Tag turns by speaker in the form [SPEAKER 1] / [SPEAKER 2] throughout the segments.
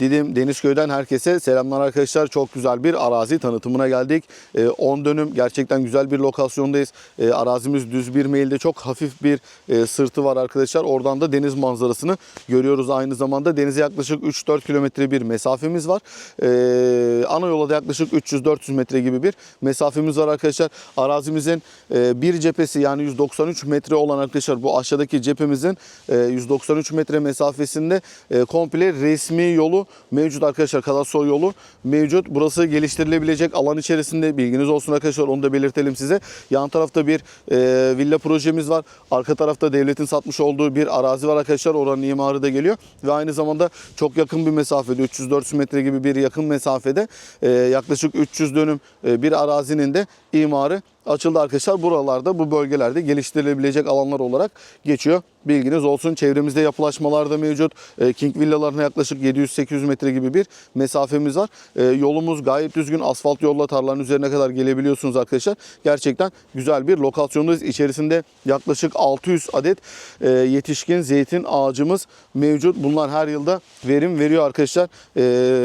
[SPEAKER 1] Didim Denizköy'den herkese selamlar arkadaşlar. Çok güzel bir arazi tanıtımına geldik. Ee, 10 dönüm gerçekten güzel bir lokasyondayız. Ee, arazimiz düz bir meyilde çok hafif bir e, sırtı var arkadaşlar. Oradan da deniz manzarasını görüyoruz. Aynı zamanda denize yaklaşık 3-4 kilometre bir mesafemiz var. Ee, ana yola da yaklaşık 300-400 metre gibi bir mesafemiz var arkadaşlar. Arazimizin e, bir cephesi yani 193 metre olan arkadaşlar bu aşağıdaki cephemizin e, 193 metre mesafesinde e, komple resmi yolu mevcut arkadaşlar. Kadastro yolu mevcut. Burası geliştirilebilecek alan içerisinde bilginiz olsun arkadaşlar. Onu da belirtelim size. Yan tarafta bir e, villa projemiz var. Arka tarafta devletin satmış olduğu bir arazi var arkadaşlar. Oranın imarı da geliyor. Ve aynı zamanda çok yakın bir mesafede 300-400 metre gibi bir yakın mesafede e, yaklaşık 300 dönüm e, bir arazinin de imarı açıldı arkadaşlar. Buralarda bu bölgelerde geliştirilebilecek alanlar olarak geçiyor. Bilginiz olsun. Çevremizde yapılaşmalar da mevcut. E, King villalarına yaklaşık 700-800 metre gibi bir mesafemiz var. E, Yolumuz gayet düzgün. Asfalt yolla tarlanın üzerine kadar gelebiliyorsunuz arkadaşlar. Gerçekten güzel bir lokasyondayız. İçerisinde yaklaşık 600 adet e, yetişkin zeytin ağacımız mevcut. Bunlar her yılda verim veriyor arkadaşlar.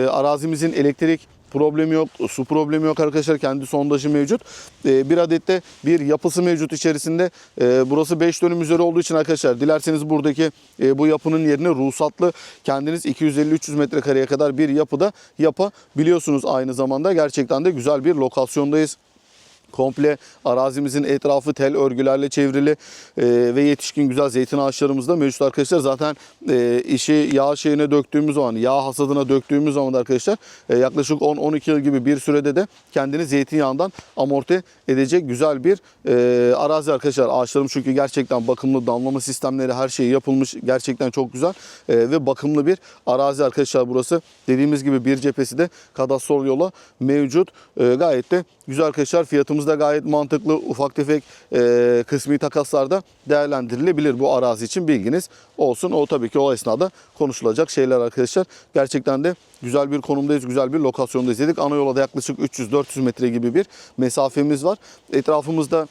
[SPEAKER 1] Arazimizin elektrik problemi yok, su problemi yok arkadaşlar. Kendi sondajı mevcut. Ee, bir adet de bir yapısı mevcut içerisinde. Ee, burası 5 dönüm üzeri olduğu için arkadaşlar dilerseniz buradaki e, bu yapının yerine ruhsatlı kendiniz 250-300 metrekareye kadar bir yapıda yapabiliyorsunuz aynı zamanda. Gerçekten de güzel bir lokasyondayız. Komple arazimizin etrafı tel örgülerle çevrili e, ve yetişkin güzel zeytin ağaçlarımız da mevcut arkadaşlar. Zaten e, işi yağ şeyine döktüğümüz zaman, yağ hasadına döktüğümüz zaman da arkadaşlar e, yaklaşık 10-12 yıl gibi bir sürede de kendini zeytinyağından amorti edecek güzel bir e, arazi arkadaşlar. Ağaçlarım çünkü gerçekten bakımlı damlama sistemleri her şeyi yapılmış. Gerçekten çok güzel e, ve bakımlı bir arazi arkadaşlar burası. Dediğimiz gibi bir cephesi de kadastrol yola mevcut. E, gayet de güzel arkadaşlar. Fiyatımız da gayet mantıklı. Ufak tefek e, kısmi takaslarda değerlendirilebilir bu arazi için bilginiz olsun. O tabii ki o esnada konuşulacak şeyler arkadaşlar. Gerçekten de güzel bir konumdayız, güzel bir lokasyondayız dedik. Ana yola yaklaşık 300-400 metre gibi bir mesafemiz var. Etrafımızda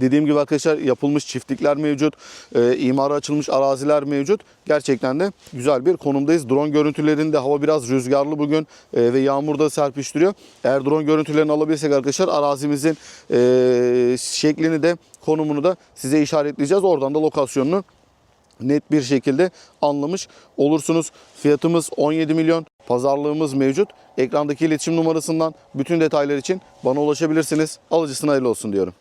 [SPEAKER 1] Dediğim gibi arkadaşlar yapılmış çiftlikler mevcut, e, imara açılmış araziler mevcut. Gerçekten de güzel bir konumdayız. Drone görüntülerinde hava biraz rüzgarlı bugün e, ve yağmur da serpiştiriyor. Eğer drone görüntülerini alabilirsek arkadaşlar arazimizin e, şeklini de konumunu da size işaretleyeceğiz. Oradan da lokasyonunu net bir şekilde anlamış olursunuz. Fiyatımız 17 milyon. Pazarlığımız mevcut. Ekrandaki iletişim numarasından bütün detaylar için bana ulaşabilirsiniz. Alıcısına hayırlı olsun diyorum.